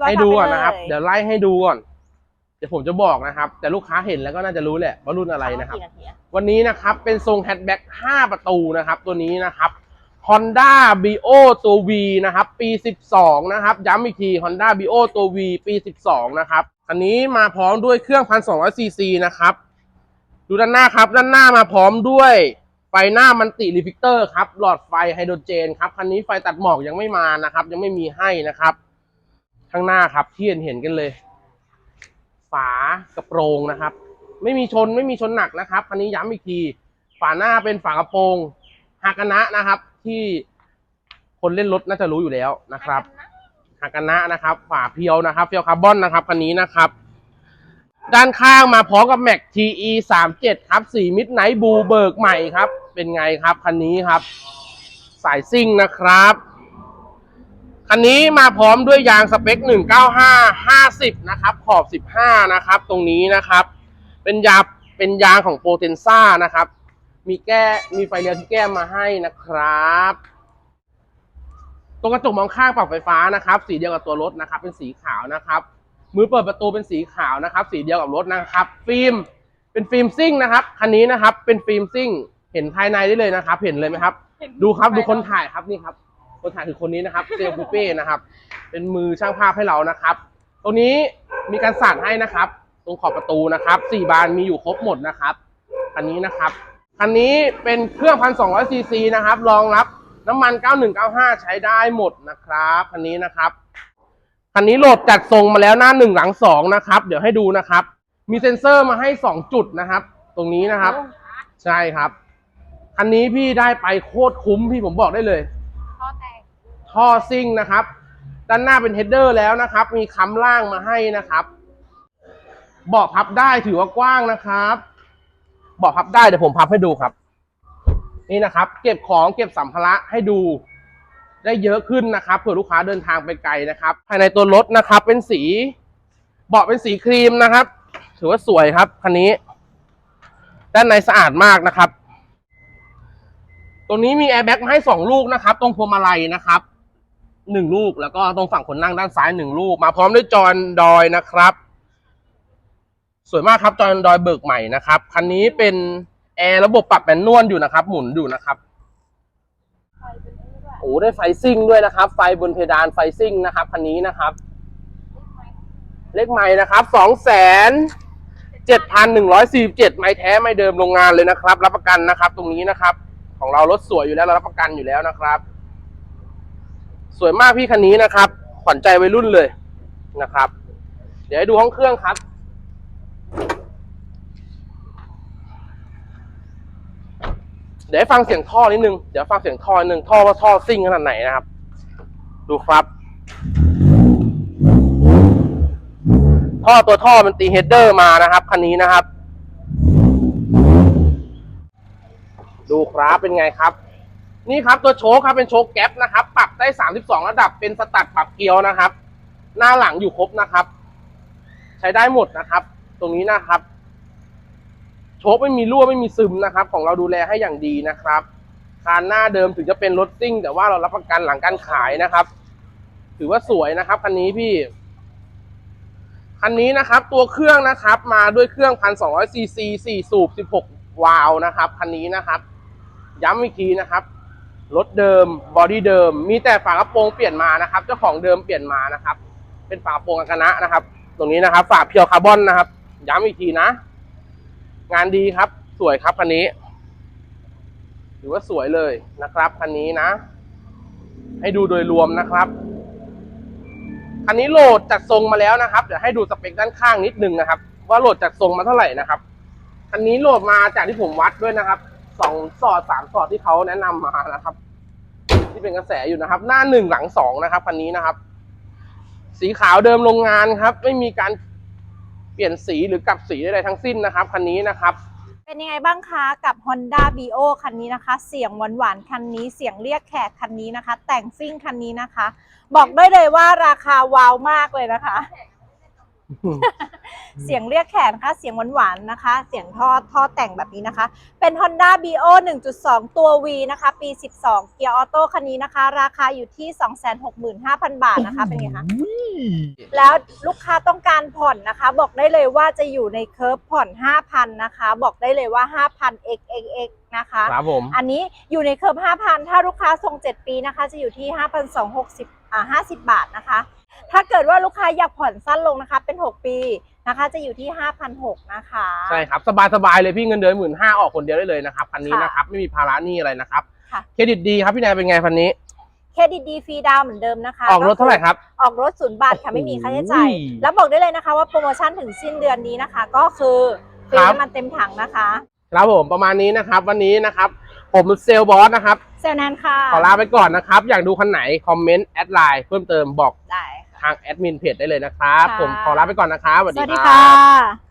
บอยให้ดูก่อนพาไปนะครับเลยเดี๋ยวไล่ให้ดูก่อน เดี๋ยวผมจะบอกนะครับ แต่ลูกค้าเห็นแล้วก็น่าจะรู้แหละว่ารุ่นอะไรนะครับกี่นาทีอะวันนี้นะครับเป็นทรงแฮชแบ็ก5 ประตูนะครับ ตัวนี้นะครับ Honda Bio ตัว V นะครับ ปี 12 นะครับ ย้ำอีกที Honda Bio ตัว V ปี 12 นะครับอันนี้มาพร้อมด้วยเครื่อง 1,200 ซีซีนะครับ ดูด้านหน้าครับ ด้านหน้ามาพร้อมด้วยไฟหน้ามันติรีฟิกเตอร์ครับ หลอดไฟไฮโดรเจนครับ คันนี้ไฟตัดหมอกยังไม่มานะครับ ยังไม่มีให้นะครับ ข้างหน้าครับที่เห็นเห็นกันเลย ฝากระโปรงนะครับ ไม่มีชนไม่มีชนหนักนะครับคันนี้ย้ำอีกที ฝาหน้าเป็นฝากระโปรงฮากานะนะครับ ที่คนเล่นรถน่าจะรู้อยู่แล้วนะครับฮากานะนะครับ ฝาเพียวนะครับเพียวคาร์บอนนะครับคันนี้นะครับ ด้านข้างมาพร้อมกับ Mac TE 37ครับสีมิดไนท์บูเบิร์กใหม่ครับ เป็นไงครับคันนี้ครับ สายซิ่งนะครับ คันนี้มาพร้อมด้วยยางสเปค 195 50 นะครับ ขอบ 15 นะครับ ตรงนี้นะครับ เป็นยาเป็นยางของโปเทนซ่านะครับ มีแก้มีไฟเลี้ยวที่แก้มมาให้นะครับ ตรงกระจกมองข้างปรับไฟฟ้านะครับ สีเดียวกับตัวรถนะครับ เป็นสีขาวนะครับ มือเปิดประตูเป็นสีขาวนะครับ สีเดียวกับรถนะครับ ฟิล์มเป็นฟิล์มซิ่งนะครับ คันนี้นะครับ เป็นฟิล์มซิ่ง เห็นภายในได้เลยนะครับ เห็นเลยไหมครับ ดูครับ ดูคนถ่ายครับนี่ครับ คนถ่ายคือคนนี้นะครับเซลปูเป้นะครับ เป็นมือช่างภาพให้เรานะครับ ตรงนี้มีการสั่นให้นะครับ ตรงขอบประตูนะครับสี่บานมีอยู่ครบหมดนะครับคันนี้นะครับคันนี้เป็นเครื่องพันสองร้อยซีซีนะครับรองรับน้ำมัน 9195 ใช้ได้หมดนะครับคันนี้นะครับคันนี้โหลดจัดทรงมาแล้วหน้าหนึ่งหลังสองนะครับ เดี๋ยวให้ดูนะครับ มีเซ็นเซอร์มาให้สองจุดนะครับ ตรงนี้นะครับ ใช่ครับคันนี้พี่ได้ไปโคตรคุ้มพี่ผมบอกได้เลยท่อแตก ท่อซิ่งนะครับ ด้านหน้าเป็นเฮดเดอร์แล้วนะครับ มีค้ำล่างมาให้นะครับ เบาะพับได้ถือว่ากว้างนะครับเบาะพับได้เดี๋ยวผมพับให้ดูครับ นี่นะครับ เก็บของเก็บสัมภาระให้ดู ได้เยอะขึ้นนะครับเผื่อลูกค้าเดินทางไปไกลนะครับ ภายในตัวรถนะครับ เป็นสีเบาะเป็นสีครีมนะครับ ถือว่าสวยครับคันนี้ ด้านในสะอาดมากนะครับตรงนี้มีแอร์แบ็กมาให้สองลูกนะครับ ตรงพวงมาลัยนะครับ หนึ่งลูก แล้วก็ตรงฝั่งคนนั่งด้านซ้ายหนึ่งลูก มาพร้อมด้วยจอ Android นะครับ สวยมากครับจอ Android เบิกใหม่นะครับ คันนี้เป็นแอร์ระบบปรับแมนนวลอยู่นะครับ หมุนอยู่นะครับโอ้ได้ไฟซิ่งด้วยนะครับ ไฟบนเพดานไฟซิ่งนะครับ คันนี้นะครับ เลขไม้นะครับสองแสนเจ็ดพันหนึ่งร้อยสี่เจ็ดไม้แท้ไม่เดิมโรงงานเลยนะครับ รับประกันนะครับ ตรงนี้นะครับ ของเรารถสวยอยู่แล้วเรารับประกันอยู่แล้วนะครับ สวยมากพี่คันนี้นะครับ ขวัญใจวัยรุ่นเลยนะครับ เดี๋ยวให้ดูห้องเครื่องครับ เดี๋ยวฟังเสียงท่อนิดนึง เดี๋ยวฟังเสียงท่อนิดนึงท่อว่าท่อซิ่งขนาดไหนนะครับ ดูครับ ท่อตัวท่อมันตีเฮดเดอร์มานะครับคันนี้นะครับ ดูครับเป็นไงครับ นี่ครับตัวโชคครับเป็นโชคแก๊ปนะครับ ปรับได้ 32 ระดับเป็นสตัดปรับเกียวนะครับ หน้าหลังอยู่ครบนะครับ ใช้ได้หมดนะครับ ตรงนี้นะครับ โชคไม่มีรั่วไม่มีซึมนะครับ ของเราดูแลให้อย่างดีนะครับคานหน้าเดิมถึงจะเป็นรถซิ่ง แต่ว่าเรารับประกันหลังการขายนะครับ ถือว่าสวยนะครับคันนี้พี่คันนี้นะครับ ตัวเครื่องนะครับ มาด้วยเครื่อง 1,200ซีซี4สูบ 16 วาล์วนะครับคันนี้นะครับ ย้ำอีกทีนะครับ รถเดิมบอดี้เดิม มีแต่ฝากระโปรงเปลี่ยนมานะครับเจ้าของเดิมเปลี่ยนมานะครับ เป็นฝากระโปรงอากานะนะครับ ตรงนี้นะครับ ฝาเพียวคาร์บอนนะครับ ย้ำอีกทีนะ งานดีครับ สวยครับคันนี้ถือว่าสวยเลยนะครับคันนี้นะ ให้ดูโดยรวมนะครับคันนี้โหลดจัดทรงมาแล้วนะครับเดี๋ยวให้ดูสเปคด้านข้างนิดนึงนะครับ ว่าโหลดจัดทรงมาเท่าไหร่นะครับคันนี้โหลดมาจากที่ผมวัดด้วยนะครับ สองสอดสามสอดที่เขาแนะนำมานะครับ ที่เป็นกระแสอยู่นะครับ หน้าหนึ่งหลังสองนะครับคันนี้นะครับ สีขาวเดิมโรงงานครับ ไม่มีการเปลี่ยนสีหรือกลับสีใดๆทั้งสิ้นนะครับคันนี้นะครับเป็นยังไงบ้างคะกับ Honda Bio คันนี้นะคะ เสียงหวานๆคันนี้เสียงเรียกแขกคันนี้นะคะ แต่งซิ่งคันนี้นะคะ บอกได้เลยว่าราคาว้าวมากเลยนะคะ เสียงเรียกแขกนะคะเสียงหวานๆนะคะ เสียงท่อท่อแต่งแบบนี้นะคะ เป็น Honda Bio 1.2 ตัว V นะคะ ปี 12 เกียร์ออโต้คันนี้นะคะ ราคาอยู่ที่ 265,000 บาทนะคะเป็นไงคะแล้วลูกค้าต้องการผ่อนนะคะ บอกได้เลยว่าจะอยู่ในเคิร์ฟผ่อน 5,000 นะคะ บอกได้เลยว่า 5,000 x x x นะคะครับผมอันนี้อยู่ในเคิร์ฟ5,000 ถ้าลูกค้าส่ง7 ปีนะคะ จะอยู่ที่ 5,260อ่า50 บาทนะคะ ถ้าเกิดว่าลูกค้าอยากผ่อนสั้นลงนะคะ เป็น 6 ปีนะคะ จะอยู่ที่ 5,600นะคะ ใช่ครับ สบายๆเลยพี่เงินเดือนหมื่นห้าออกคนเดียวได้เลยนะครับคันนี้ค่ะนะครับไม่มีภาระหนี้อะไรนะครับค่ะ เครดิตดีครับพี่แนนเป็นไงคันนี้ เครดิตดีฟรีดาวน์เหมือนเดิมนะคะออกรถเท่าไหร่ครับ ออกรถศูนย์บาทค่ะไม่มีค่าใช้จ่าย โอ้ยแล้วบอกได้เลยนะคะว่าโปรโมชั่นถึงสิ้นเดือนนี้นะคะ ก็คือฟรีครับ น้ำมันเต็มถังนะคะครับผมประมาณนี้นะครับ วันนี้นะครับผมเซลลบอสนะครับ เซลแนนค่ะขอลาไปก่อนนะครับ อยากดูคันไหน คอมเมนต์ แอดไลน์เพิ่มเติมบอก ได้ค่ะ ทางแอดมินเพจได้เลยนะครับค่ะผมขอลาไปก่อนนะครับสวัสสดีวัสดีคค่รับะ